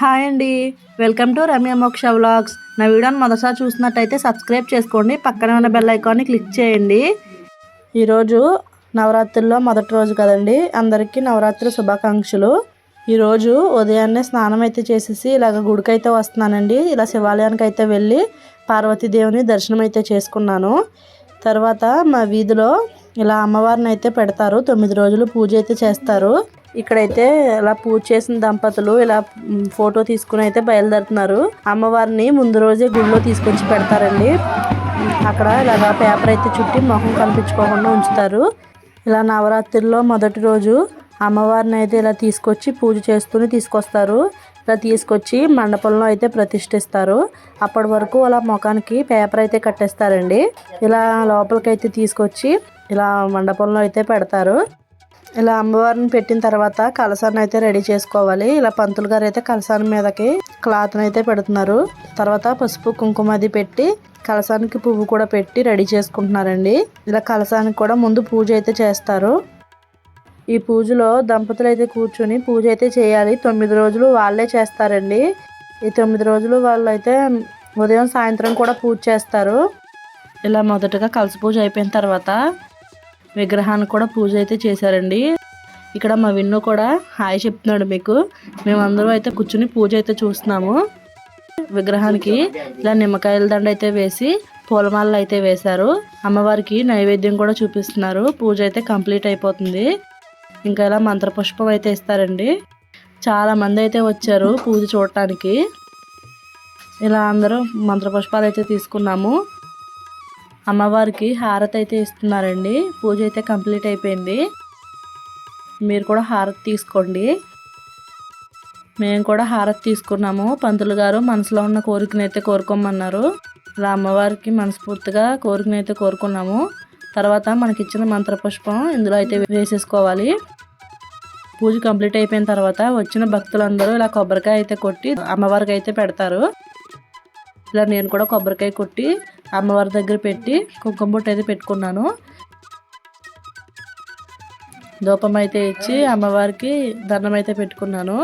Hi అండి. Welcome to Ramya మోక్ష vlogs. నా వీడియోని మొదటిసారి చూసినట్టయితే సబ్స్క్రైబ్ చేసుకోండి. పక్కనే ఉన్న బెల్ ఐకాన్ని క్లిక్ చేయండి. ఈరోజు నవరాత్రుల్లో మొదటి రోజు కదండి. అందరికీ నవరాత్రి శుభాకాంక్షలు. ఈరోజు ఉదయాన్నే స్నానం అయితే చేసేసి ఇలాగ గుడికైతే వస్తున్నానండి. ఇలా శివాలయానికి అయితే వెళ్ళి పార్వతీదేవిని దర్శనం అయితే చేసుకున్నాను. తర్వాత మా వీధిలో ఇలా అమ్మవారిని అయితే పెడతారు. తొమ్మిది రోజులు పూజ అయితే చేస్తారు. ఇక్కడైతే ఇలా పూజ చేసిన దంపతులు ఇలా ఫోటో తీసుకుని అయితే బయలుదేరుతున్నారు. అమ్మవారిని ముందు రోజే గుడిలో తీసుకొచ్చి పెడతారండి. అక్కడ ఇలాగా పేపర్ అయితే చుట్టి మొహం కనిపించుకోకుండా ఉంచుతారు. ఇలా నవరాత్రుల్లో మొదటి రోజు అమ్మవారిని అయితే ఇలా తీసుకొచ్చి పూజ చేస్తూనే తీసుకొస్తారు. ఇలా తీసుకొచ్చి మండపంలో అయితే ప్రతిష్ఠిస్తారు. అప్పటి వరకు అలా ముఖానికి పేపర్ అయితే కట్టేస్తారండి. ఇలా లోపలికైతే తీసుకొచ్చి ఇలా మండపంలో అయితే పెడతారు. ఇలా అమ్మవారిని పెట్టిన తర్వాత కలసాన్ని అయితే రెడీ చేసుకోవాలి. ఇలా పంతులు గారు అయితే కలసాన్ని మీదకి క్లాత్ని అయితే పెడుతున్నారు. తర్వాత పసుపు కుంకుమ అది పెట్టి కలసానికి పువ్వు కూడా పెట్టి రెడీ చేసుకుంటున్నారండి. ఇలా కలసానికి కూడా ముందు పూజ అయితే చేస్తారు. ఈ పూజలో దంపతులు అయితే కూర్చొని పూజ అయితే చేయాలి. తొమ్మిది రోజులు వాళ్ళే చేస్తారండి. ఈ తొమ్మిది రోజులు వాళ్ళు అయితే ఉదయం సాయంత్రం కూడా పూజ చేస్తారు. ఇలా మొదటగా కలసి పూజ అయిపోయిన తర్వాత విగ్రహానికి కూడా పూజ అయితే చేశారండి. ఇక్కడ మా విన్ను కూడా హాయ్ చెప్తున్నాడు మీకు. మేమందరూ అయితే కూర్చుని పూజ అయితే చూస్తున్నాము. విగ్రహానికి ఇలా నిమ్మకాయల దండ అయితే వేసి పూలమాలలు అయితే వేశారు. అమ్మవారికి నైవేద్యం కూడా చూపిస్తున్నారు. పూజ అయితే కంప్లీట్ అయిపోతుంది. ఇంకా ఇలా మంత్రపుష్పం అయితే ఇస్తారండి. చాలా మంది అయితే వచ్చారు పూజ చూడటానికి. ఇలా అందరూ మంత్రపుష్పాలు అయితే తీసుకున్నాము. అమ్మవారికి హారతి అయితే ఇస్తున్నారండి. పూజ అయితే కంప్లీట్ అయిపోయింది. మీరు కూడా హారతి తీసుకోండి. మేము కూడా హారతి తీసుకున్నాము. పంతులు గారు మనసులో ఉన్న కోరికనైతే కోరుకోమన్నారు. ఇలా అమ్మవారికి మనస్ఫూర్తిగా కోరికనైతే కోరుకున్నాము. తర్వాత మనకి ఇచ్చిన మంత్రపుష్పం ఇందులో అయితే వేసేసుకోవాలి. పూజ కంప్లీట్ అయిపోయిన తర్వాత వచ్చిన భక్తులందరూ ఇలా కొబ్బరికాయ అయితే కొట్టి అమ్మవారికి అయితే పెడతారు. ఇలా నేను కూడా కొబ్బరికాయ కొట్టి అమ్మవారి దగ్గర పెట్టి కుంకుమ బొట్టు అయితే పెట్టుకున్నాను. ధూపం అయితే ఇచ్చి అమ్మవారికి దండం అయితే పెట్టుకున్నాను.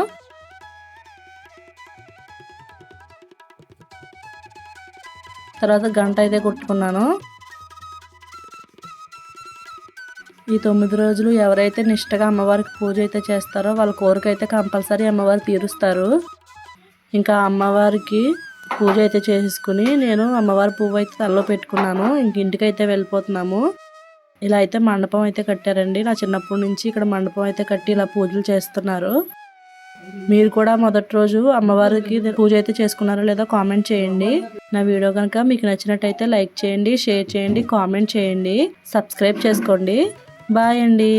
తర్వాత గంట అయితే కొట్టుకున్నాను. ఈ తొమ్మిది రోజులు ఎవరైతే నిష్టగా అమ్మవారికి పూజ అయితే చేస్తారో వాళ్ళ కోరిక అయితే కంపల్సరీ అమ్మవారు తీరుస్తారు. ఇంకా అమ్మవారికి పూజ అయితే చేసుకుని నేను అమ్మవారి పువ్వు అయితే తలలో పెట్టుకున్నాను. ఇంక ఇంటికైతే వెళ్ళిపోతున్నాము. ఇలా అయితే మండపం అయితే కట్టారండి. నా చిన్నప్పటి నుంచి ఇక్కడ మండపం అయితే కట్టి ఇలా పూజలు చేస్తున్నారు. మీరు కూడా మొదటి రోజు అమ్మవారికి పూజ అయితే చేసుకున్నారో లేదో కామెంట్ చేయండి. నా వీడియో కనుక మీకు నచ్చినట్టయితే లైక్ చేయండి షేర్ చేయండి కామెంట్ చేయండి. సబ్స్క్రైబ్ చేసుకోండి. బాయ్ అండి.